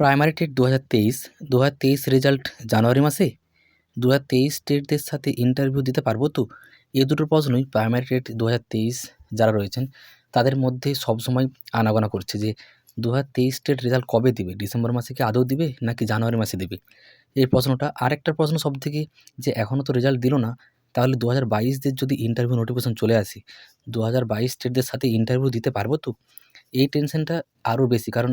Primary TET দু হাজার তেইশ দু হাজার তেইশ রেজাল্ট জানুয়ারি মাসে দু হাজার তেইশ টেটদের সাথে ইন্টারভিউ দিতে পারব তো? এই দুটো প্রশ্নই প্রাইমারি টেট দু হাজার তেইশ যারা রয়েছেন, তাদের মধ্যে সবসময় আনাগোনা করছে যে দু হাজার তেইশ টেট রেজাল্ট কবে দিবে? ডিসেম্বর মাসে কি আদৌ দিবে নাকি জানুয়ারি মাসে দেবে? এই প্রশ্নটা আরেকটা প্রশ্ন সব থেকে যে এখনও তো রেজাল্ট দিল না, তাহলে দু হাজার বাইশদের যদি ইন্টারভিউ নোটিফিকেশন চলে আসে দু হাজার বাইশ টেটদের সাথে ইন্টারভিউ দিতে পারব তো? এই টেনশনটা আরও বেশি, কারণ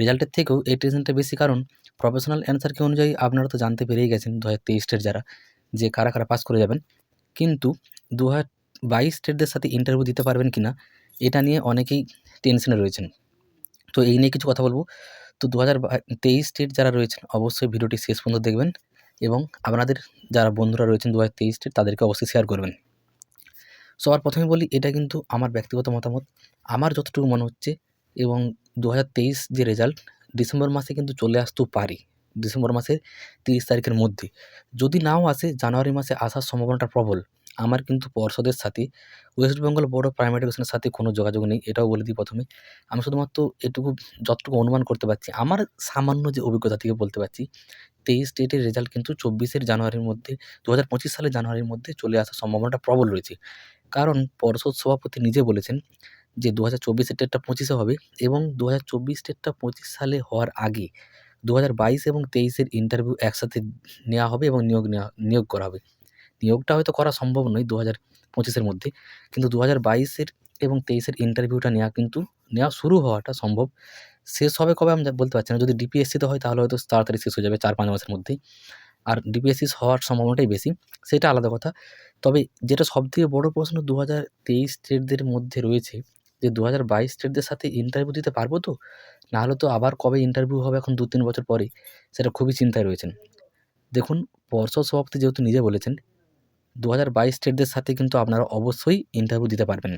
রেজাল্টের থেকেও এই টেনশনটা বেশি, কারণ প্রফেশনাল অ্যান্সার কি অনুযায়ী আপনারা তো জানতে পেরেই গেছেন দু হাজার যারা, যে কারা কারা পাস করে যাবেন। কিন্তু দু হাজার বাইশ টেটদের সাথে ইন্টারভিউ দিতে পারবেন কি না এটা নিয়ে অনেকেই টেনশনে রয়েছেন। তো এই নিয়ে কিছু কথা বলব। তো দু হাজার তেইশ স্টেট যারা রয়েছেন, অবশ্যই ভিডিওটি শেষ পর্যন্ত দেখবেন এবং আপনাদের যারা বন্ধুরা রয়েছেন দু হাজার তেইশ স্টেট তাদেরকে অবশ্যই শেয়ার করবেন। সবার প্রথমে বলি, এটা কিন্তু আমার ব্যক্তিগত মতামত। আমার যতটুকু মনে হচ্ছে এবং দু হাজার তেইশ যে রেজাল্ট ডিসেম্বর মাসে কিন্তু চলে আসতেও পারে। ডিসেম্বর মাসের তিরিশ তারিখের মধ্যে। যদি নাও আসে, জানুয়ারি মাসে আসার সম্ভাবনাটা প্রবল। আমার কিন্তু পর্ষদের সাথে West Bengal board of primary এডুকেশনের সাথে কোনো যোগাযোগ নেই, এটাও বলে দিই প্রথমে। আমি শুধুমাত্র এটুকু, যতটুকু অনুমান করতে পারছি, আমার সামান্য যে অভিজ্ঞতা থেকে বলতে পারছি, তেইশ ডেটের রেজাল্ট কিন্তু চব্বিশের জানুয়ারির মধ্যে দু হাজার পঁচিশ সালের জানুয়ারির মধ্যে চলে আসার সম্ভাবনাটা প্রবল রয়েছে। কারণ পর্ষদ সভাপতি নিজে বলেছেন যে দু হাজার চব্বিশের ডেটটা পঁচিশে হবে এবং দু হাজার চব্বিশ ডেটটা পঁচিশ সালে হওয়ার আগে দু হাজার বাইশ এবং তেইশের ইন্টারভিউ একসাথে নেওয়া হবে এবং নিয়োগ নেওয়া, নিয়োগ করা হবে। নিয়োগটা হয়তো করা সম্ভব নয় দু হাজার পঁচিশের মধ্যে, কিন্তু দু হাজার বাইশের এবং তেইশের ইন্টারভিউটা নেওয়া কিন্তু, নেওয়া শুরু হওয়াটা সম্ভব। শেষ হবে কবে আমি বলতে পারছি না। যদি ডিপিএসসিতে হয় তাহলে হয়তো তাড়াতাড়ি শেষ হয়ে যাবে চার পাঁচ মাসের মধ্যেই। আর ডিপিএসসি হওয়ার সম্ভাবনাটাই বেশি, সেটা আলাদা কথা। তবে যেটা সবথেকে বড় প্রশ্ন দু হাজার তেইশ স্টেটদের মধ্যে রয়েছে যে দু হাজার বাইশ স্টেটদের সাথে ইন্টারভিউ দিতে পারব তো? নাহলে তো আবার কবে ইন্টারভিউ হবে এখন দু তিন বছর পরে? সেটা খুবই চিন্তায় রয়েছেন। দেখুন, পর্ষদ সভাপতি যেহেতু নিজে বলেছেন দু হাজার বাইশ স্টেটদের সাথে কিন্তু আপনারা অবশ্যই ইন্টারভিউ দিতে পারবেন।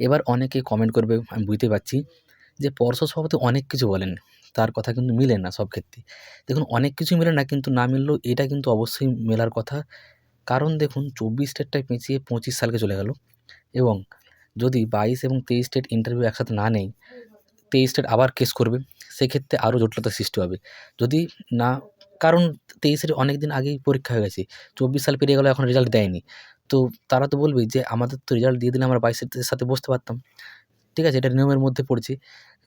এবার অনেকে কমেন্ট করবে, আমি বুঝতে পারছি, যে পর্ষদ সভাপতি অনেক কিছু বলেন, তার কথা কিন্তু মিলে না সব ক্ষেত্রে। দেখুন, অনেক কিছু মিলে না, কিন্তু না মিললেও এটা কিন্তু অবশ্যই মেলার কথা। কারণ দেখুন, চব্বিশ স্টেটটায় পেঁচিয়ে পঁচিশ সালকে চলে গেল এবং যদি বাইশ এবং তেইশ স্টেট ইন্টারভিউ একসাথে না নেয় তেইশ স্টেট আবার কেস করবে, সেক্ষেত্রে আরও জটিলতার সৃষ্টি হবে। যদি না, কারণ তেইশের অনেক দিন আগেই পরীক্ষা হয়ে গেছে, চব্বিশ সাল পেরিয়ে গেলো, এখন রেজাল্ট দেয়নি। তো তারা তো বলবেই যে, আমাদের তো রেজাল্ট দিয়ে দিলে আমরা বাইশের সাথে বসতে পারতাম। ঠিক আছে, এটা নিয়মের মধ্যে পড়ছে।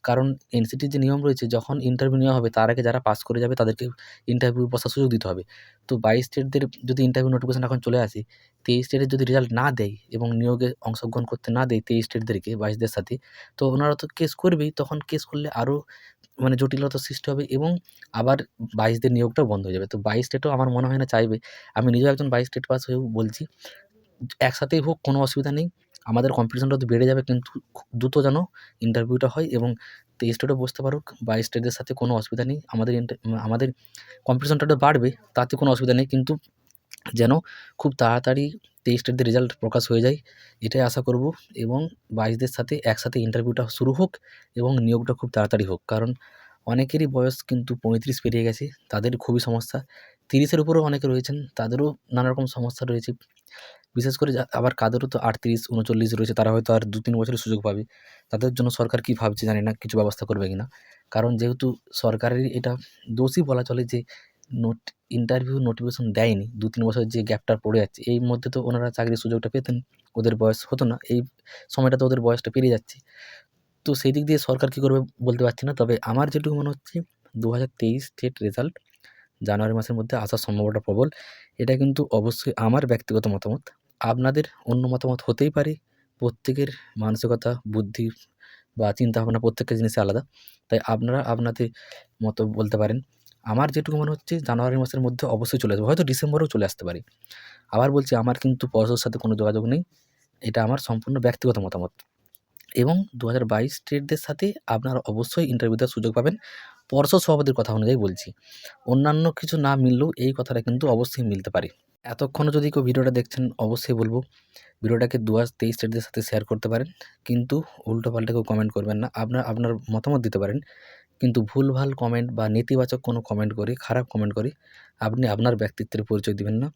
কারণ এনসিটির যে নিয়ম রয়েছে, যখন ইন্টারভিউ নেওয়া হবে, তার আগে যারা পাস করে যাবে, তাদেরকে ইন্টারভিউ বসার সুযোগ দিতে হবে। তো বাইশ স্টেটদের যদি ইন্টারভিউ নোটিফিকেশন এখন চলে আসে, তেইশ স্টেটের যদি রেজাল্ট না দেয় এবং নিয়োগে অংশগ্রহণ করতে না দেয় তেইশ স্টেটদেরকে বাইশদের সাথে, তো ওনারা তো কেস করবেই, তখন কেস করলে আরও মানে জটিলতার সৃষ্টি হবে এবং আবার বাইশদের নিয়োগটাও বন্ধ হয়ে যাবে। তো বাইশ স্টেটও আমার মনে হয় না চাইবে। আমি নিজেও একজন বাইশ স্টেট পাস হয়েও বলছি, একসাথেই হোক, কোনো অসুবিধা নেই। আমাদের কম্পিটিশনটা তো বেড়ে যাবে কিন্তু দ্রুত যেন ইন্টারভিউটা হয় এবং স্টেটও বসতে পারুক বাইশ স্টেটের সাথে কোনো অসুবিধা নেই। আমাদের আমাদের কম্পিটিশনটা তো বাড়বে, তাতে কোনো অসুবিধা নেই কিন্তু যেন খুব তাড়াতাড়ি তেইশ স্টেটদের রেজাল্ট প্রকাশ হয়ে যায়, এটাই আশা করব এবং বাইশদের সাথে একসাথে ইন্টারভিউটা শুরু হোক এবং নিয়োগটা খুব তাড়াতাড়ি হোক। কারণ অনেকেরই বয়স কিন্তু পঁয়ত্রিশ পেরিয়ে গেছে, তাদের খুবই সমস্যা। তিরিশের উপরেও অনেকে রয়েছেন, তাদেরও নানা রকম সমস্যা রয়েছে। বিশেষ করে আবার কাদেরও তো আটত্রিশ, উনচল্লিশ রয়েছে, তারা হয়তো আর দু তিন বছরের সুযোগ পাবে। তাদের জন্য সরকার কী ভাবছে জানি না, কিছু ব্যবস্থা করবে কি না কারণ যেহেতু সরকারেরই এটা দোষই বলা চলে যে, নোট ইন্টারভিউ নোটিফিকেশন দেয়নি দু তিন বছর যে গ্যাপটা পড়ে যাচ্ছে, এই মধ্যে তো ওনারা চাকরির সুযোগটা পেতেন, ওদের বয়স হতো না, এই সময়টাতে ওদের বয়সটা পেরিয়ে যাচ্ছে। তো সেই দিক দিয়ে সরকার কী করবে বলতে পারছি না, তবে আমার যেটুকু মনে হচ্ছে দু হাজার তেইশ স্টেট রেজাল্ট জানুয়ারি মাসের মধ্যে আসার সম্ভাবনাটা প্রবল। এটা কিন্তু অবশ্যই আমার ব্যক্তিগত মতামত। আপনাদের অন্য মতামত হতেই পারে। প্রত্যেকের মানসিকতা, বুদ্ধি বা চিন্তাভাবনা প্রত্যেকটা জিনিসই আলাদা। তাই আপনারা আপনাদের মতো বলতে পারেন। আমার যেটুকু মনে হচ্ছে, জানুয়ারি মাসের মধ্যে অবশ্যই চলে আসবে। হয়তো ডিসেম্বরেও চলে আসতে পারে। আবার বলছি, আমার কিন্তু পর্ষদের সাথে কোনো যোগাযোগ নেই। এটা আমার সম্পূর্ণ ব্যক্তিগত মতামত। এবং দু হাজার বাইশ স্টেটদের সাথে আপনারা অবশ্যই ইন্টারভিউ দেওয়ার সুযোগ পাবেন। পর্ষদ সভাপতির কথা অনুযায়ী বলছি। অন্যান্য কিছু না মিললেও এই কথাটা কিন্তু অবশ্যই মিলতে পারে। এতক্ষণও যদি কেউ ভিডিওটা দেখছেন, অবশ্যই বলব, ভিডিওটাকে দু হাজার তেইশ স্টেটদের সাথে শেয়ার করতে পারেন। কিন্তু উল্টো পাল্টা কেউ কমেন্ট করবেন না। আপনার আপনার মতামত দিতে পারেন। কিন্তু ভুলভাল কমেন্ট বা নেতিবাচক কোনো কমেন্ট করে, খারাপ কমেন্ট করে, আপনি আপনার ব্যক্তিত্বের পরিচয় দিবেন না।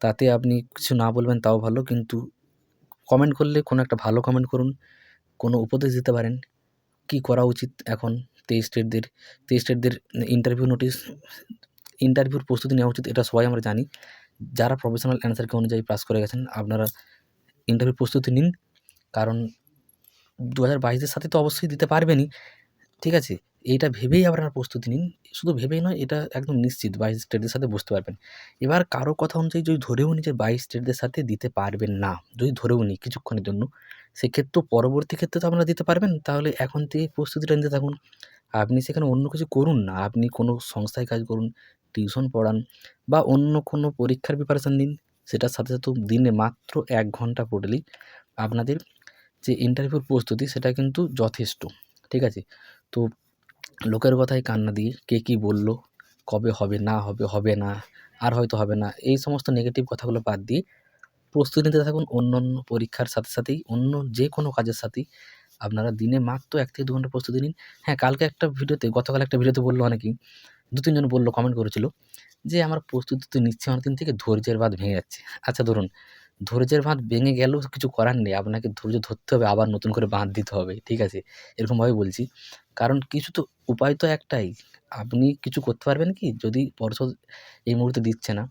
তাতে আপনি কিছু না বলবেন, তাও ভালো। কিন্তু কমেন্ট করলে কোনো একটা ভালো কমেন্ট করুন, কোনো উপদেশ দিতে পারেন। কি করা উচিত এখন? তেইশ স্টেটদের তেইশ স্টেটদের ইন্টারভিউ নোটিশ ইন্টারভিউর প্রস্তুতি নেওয়া উচিত, এটা সবাই আমরা জানি। যারা প্রফেশনাল অ্যান্সারকে অনুযায়ী পাস করে গেছেন, আপনারা ইন্টারভিউ প্রস্তুতি নিন। কারণ দু হাজার সাথে তো অবশ্যই দিতে পারবেনই। ঠিক আছে? এইটা ভেবেই আপনারা প্রস্তুতি নিন। শুধু ভেবেই নয়, এটা একদম নিশ্চিত, বাইশ স্টেটদের সাথে বসতে পারবেন। এবার কারও কথা অনুযায়ী যদি ধরেও নিই যে বাইশ স্টেটদের সাথে দিতে পারবেন না, যদি ধরেও নিই কিছুক্ষণের জন্য সেক্ষেত্রেও পরবর্তী ক্ষেত্রে তো আপনারা দিতে পারবেন। তাহলে এখন থেকে প্রস্তুতিটা নিতে থাকুন। আপনি সেখানে অন্য কিছু করুন না। আপনি কোনো সংস্থায় কাজ করুন, টিউশন পড়ান বা অন্য কোনো পরীক্ষার প্রিপারেশান নিন সেটার সাথে সাথে দিনে মাত্র এক ঘণ্টা পড়লেই আপনাদের যে ইন্টারভিউর প্রস্তুতি, সেটা কিন্তু যথেষ্ট। ঠিক আছে? তো লোকের কথায় কান্না দিয়ে কে কী বলল, কবে হবে, না হবে হবে না, আর হয়তো হবে না, এই সমস্ত নেগেটিভ কথাগুলো বাদ দিয়ে প্রস্তুতি নিতে থাকুন অন্য অন্য পরীক্ষার সাথে সাথেই, অন্য যে কোনো কাজের সাথেই আপনারা দিনে মাত্র এক থেকে দু ঘণ্টা প্রস্তুতি নিন। হ্যাঁ কালকে একটা ভিডিওতে, গতকাল একটা ভিডিওতে বলল অনেকেই, দু তিনজন বলল কমেন্ট করেছিল যে, আমার প্রস্তুতি তো নিচ্ছে অনেকদিন থেকে ধৈর্যের বাঁধ ভেঙে যাচ্ছে। আচ্ছা ধরুন, ধৈর্যের বাঁধ ভেঙে গেলেও কিছু করার নেই, আপনাকে ধৈর্য ধরতে হবে, আবার নতুন করে বাঁধ দিতে হবে, ঠিক আছে? এরকমভাবে বলছি। কারণ কিছু তো উপায় তো একটাই, আপনি কিছু করতে পারবেন কি, যদি পর্ষদ এই মুহূর্তে দিচ্ছে না,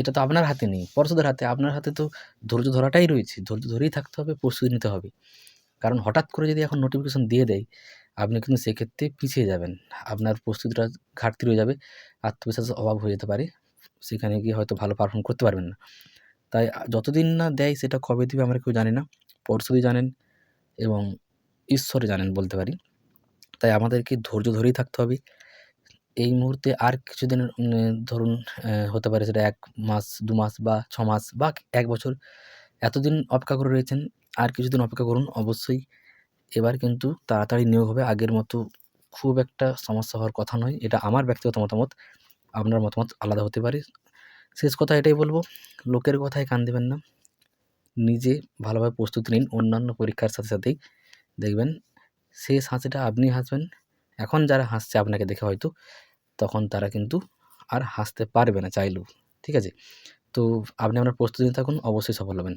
এটা তো আপনার হাতে নেই। পর্ষদের হাতে, আপনার হাতে তো ধৈর্য ধরাটাই রয়েছে, ধৈর্য ধরেই থাকতে হবে, প্রস্তুতি নিতে হবে। কারণ হঠাৎ করে যদি এখন নোটিফিকেশন দিয়ে দেয়, আপনি কিন্তু সেক্ষেত্রে পিছিয়ে যাবেন। আপনার প্রস্তুতিটা ঘাটতি রয়ে যাবে, আত্মবিশ্বাসের অভাব হয়ে যেতে পারে, সেখানে গিয়ে হয়তো ভালো পারফর্ম করতে পারবেন না। তাই যতদিন না দেয় সেটা কবে দেবে আমরা কেউ জানি না পরশুই জানেন এবং ঈশ্বরে জানেন বলতে পারি। তাই আমাদেরকে ধৈর্য ধরেই থাকতে হবে। এই মুহূর্তে আর কিছুদিন ধরুন হতে পারে সেটা এক মাস, দু মাস বা ছ মাস বা এক বছর এতদিন অপেক্ষা করে রয়েছেন আর কিছুদিন অপেক্ষা করুন, অবশ্যই এবার কিন্তু তাড়াতাড়ি নিয়োগ হবে। আগের মতো খুব একটা সমস্যা হওয়ার কথা নয়। এটা আমার ব্যক্তিগত মতামত, আপনার মতামত আলাদা হতে পারে। শেষ কথা এটাই বলব, লোকের কথায় কান দেবেন না। নিজে ভালোভাবে প্রস্তুতি নিন, অন্যান্য পরীক্ষার সাথে সাথেই দেখবেন, শেষ হাসিটা আপনি হাসবেন। এখন যারা হাসছে আপনাকে দেখে হয়তো, তখন তারা কিন্তু আর হাসতে পারবে না চাইলেও, ঠিক আছে? তো আপনি আপনার প্রস্তুতি থাকুন, অবশ্যই সফল হবেন।